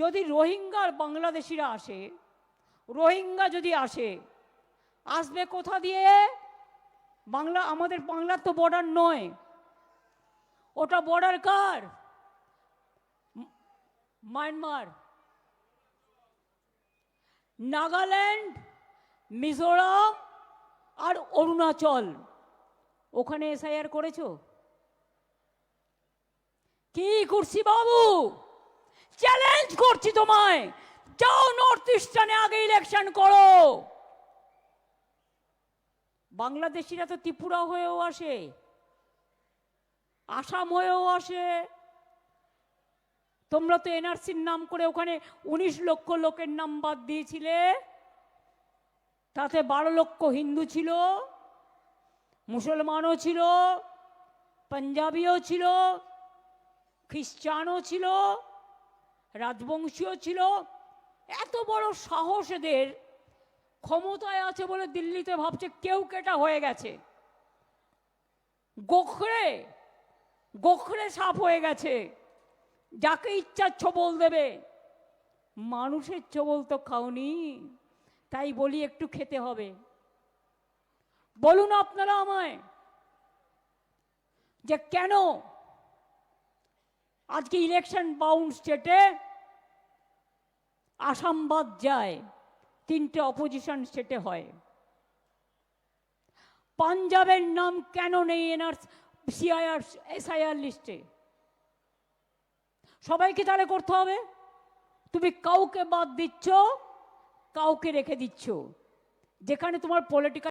যদি রোহিঙ্গার বাংলাদেশিরা আসে, রোহিঙ্গা যদি আসে, আসবে কোথা দিয়ে? বাংলা, আমাদের বাংলার তো বর্ডার নয়। ওটা বর্ডার কার? মায়ানমার নাগাল্যান্ড, মিজোরাম আর অরুণাচল। ওখানে এসআইআর করেছ? কি করছি বাবু? চ্যালেঞ্জ করছি তোমায়। যাও নর্থ ইস্টার্নে আগে ইলেকশন করো। বাংলাদেশিরা তো ত্রিপুরা হয়েও আসে, আসাম হয়েও আসে। তোমরা তো এনআরসির নাম করে ওখানে উনিশ লক্ষ লোকের নাম বাদ দিয়েছিলে। তাতে বারো লক্ষ হিন্দু ছিল, মুসলমানও ছিল, পাঞ্জাবিও ছিল, খ্রিস্টানও ছিল। রাজবংশীয় ছিল। এত বড় সাহস এদের ক্ষমতায় আছে বলে দিল্লিতে ভাবছে কেউ কেটা হয়ে গেছে। গোখরে গোখরে সাপ হয়ে গেছে। যাকে ইচ্ছা ছবল দেবে, মানুষের ছবল তো খাওনি, তাই বলি একটু খেতে হবে। বলুন আপনারা আমায় যে কেন আজকে ইলেকশন বাউন্ড স্টেটে আসাম বাদ যায়, তিনটে অপোজিশন সেটে হয়। পাঞ্জাবের নাম কেন নেই এনআরস, সিআইআর, এসআইআর লিস্টে? সবাইকে তাহলে করতে হবে। তুমি কাউকে বাদ দিচ্ছ, কাউকে রেখে দিচ্ছ। যেখানে তোমার পলিটিক্যাল